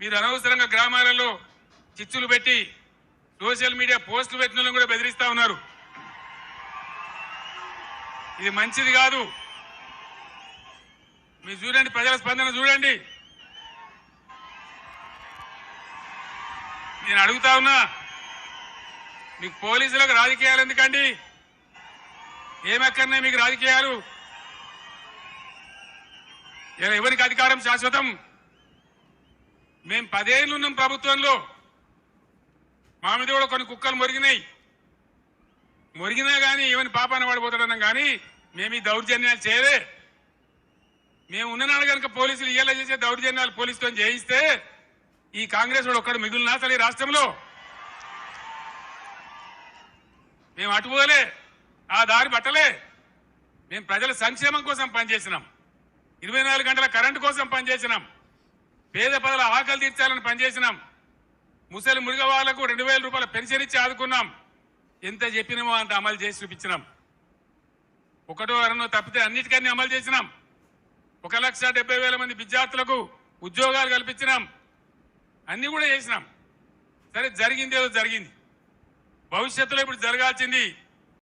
మీరు అనవసరంగా గ్రామాలలో చిచ్చులు పెట్టి సోషల్ మీడియా పోస్టులు పెట్టిన కూడా బెదిరిస్తా ఉన్నారు. ఇది మంచిది కాదు. మీరు చూడండి ప్రజల స్పందన చూడండి. నేను అడుగుతా ఉన్నా మీకు పోలీసులకు రాజకీయాలు ఎందుకండి? ఏమక్కర్నే మీకు రాజకీయాలు? ఇలా ఎవరికి అధికారం శాశ్వతం? మేము పదేళ్ళు ఉన్నాం ప్రభుత్వంలో. మా మీద కూడా కొన్ని కుక్కలు మొరిగినాయి. మొరిగినా కానీ ఏమని పాపాన పడిపోతాడన్నాం కానీ మేము ఈ దౌర్జన్యాలు చేయలే. మేము ఉన్ననాడు కనుక పోలీసులు ఇయ్యాల చేసే దౌర్జన్యాలు పోలీసుతో చేయిస్తే ఈ కాంగ్రెస్ వాడు ఒక్కడు మిగులునా అసలు ఈ రాష్ట్రంలో. మేము అటుపోలే ఆ దారి పట్టలే. మేము ప్రజల సంక్షేమం కోసం పనిచేసినాం. ఇరవై నాలుగు గంటల కరెంటు కోసం పనిచేసినాం. పేద ప్రజల ఆకలి తీర్చాలని పనిచేసినాం. ముసలి మురిగ వాళ్ళకు రెండు వేల రూపాయల పెన్షన్ ఇచ్చి ఆదుకున్నాం. ఎంత చెప్పినామో అంత అమలు చేసి చూపించినాం. ఒకటో అరనో తప్పితే అన్నిటికన్నీ అమలు చేసినాం. ఒక లక్ష డెబ్బై వేల మంది విద్యార్థులకు ఉద్యోగాలు కల్పించినాం. అన్ని కూడా చేసినాం. సరే జరిగింది ఏదో జరిగింది. భవిష్యత్తులో ఇప్పుడు జరగాల్సింది